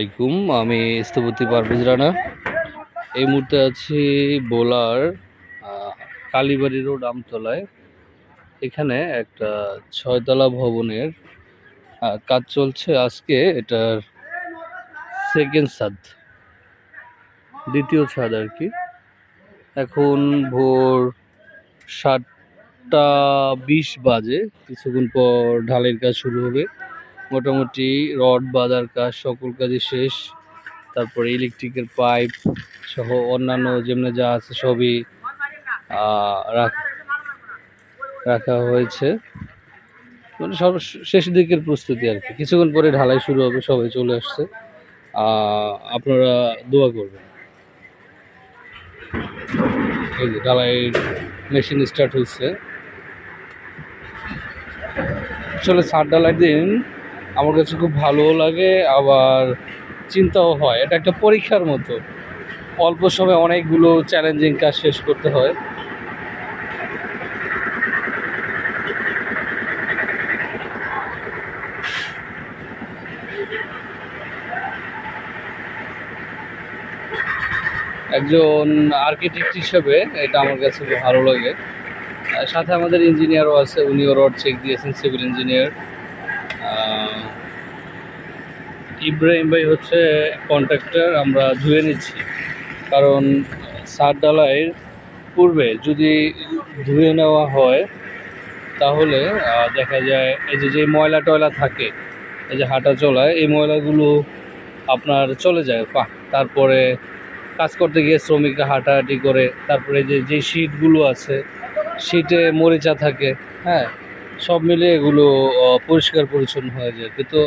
আলাইকুম, আমি স্থপতি পারভেজ রানা। এই মুহূর্তে আছি বোলার কালীবাড়ি রোড আমতলায়। এখানে একটা ছয়তলা ভবনের কাজ চলছে। আজকে এটার সেকেন্ড ছাদ, দ্বিতীয় ছাদ আর কি। এখন ভোর সাতটা বিশ বাজে, কিছুক্ষণ পর ঢালের কাজ শুরু হবে। মোটামুটি রড বাঁধার কাজ, সকল কাজই শেষ। তারপরে ইলেকট্রিকের পাইপ সহ অন্যান্য যেমনি যা আছে সবই রাখ- হয়েছে। মানে সব শেষ দিকের প্রস্তুতি আর কি। কিছুক্ষণ পরে ঢালাই শুরু হবে, সবাই চলে আসছে। আপনারা দোয়া করবেন। ঢালাই মেশিন স্টার্ট হয়েছে। আসলে ছাদ ঢালাই দিন। আমার কাছে খুব ভালোও লাগে, আবার চিন্তাও হয়। এটা একটা পরীক্ষার মতো। অল্প সময়ে অনেকগুলো চ্যালেঞ্জিং কাজ শেষ করতে হয়। একজন আর্কিটেক্ট হিসেবে এটা আমার কাছে খুব ভালো লাগে। সাথে আমাদের ইঞ্জিনিয়ারও আছে, উনিও রড চেক দিয়েছেন সিভিল ইঞ্জিনিয়ার ইব্রাহিম ভাই হচ্ছে কন্ট্রাক্টর আমরা ধুয়ে নিচ্ছি। কারণ সার ডালাইয়ের পূর্বে যদি ধুয়ে নেওয়া হয়, তাহলে দেখা যায় এই যে যে ময়লা টয়লা থাকে, এই যে হাঁটা চলায় এই ময়লাগুলো আপনার চলে যায় পা তারপরে কাজ করতে গিয়ে শ্রমিকরা হাঁটাহাঁটি করে, তারপরে যে যে শীটগুলো আছে শীটে মরিচা থাকে হ্যাঁ সব মিলে এগুলো পরিষ্কার পরিচ্ছন্ন হয়ে যায়। কিন্তু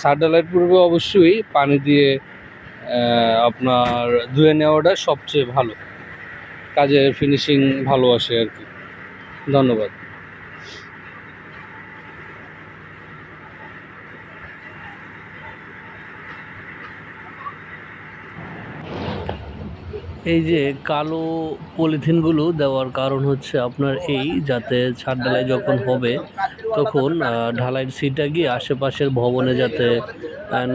স্যাটেলাইট পূর্বে অবশ্যই পানি দিয়ে আপনার ধুয়ে নেওয়াটা সবচেয়ে ভালো। কাজের ফিনিশিং ভালো আসে আর কি। ধন্যবাদ। এই যে কালো পলিথিনগুলো দেওয়ার কারণ হচ্ছে আপনার এই, যাতে ছাদ ঢালাই যখন হবে, তখন ঢালাইয়ের সিটা গিয়ে আশেপাশের ভবনে যাতে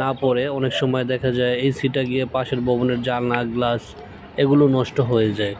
না পড়ে। অনেক সময় দেখা যায় এই সিটা গিয়ে পাশের ভবনের জানলা, গ্লাস এগুলো নষ্ট হয়ে যায়।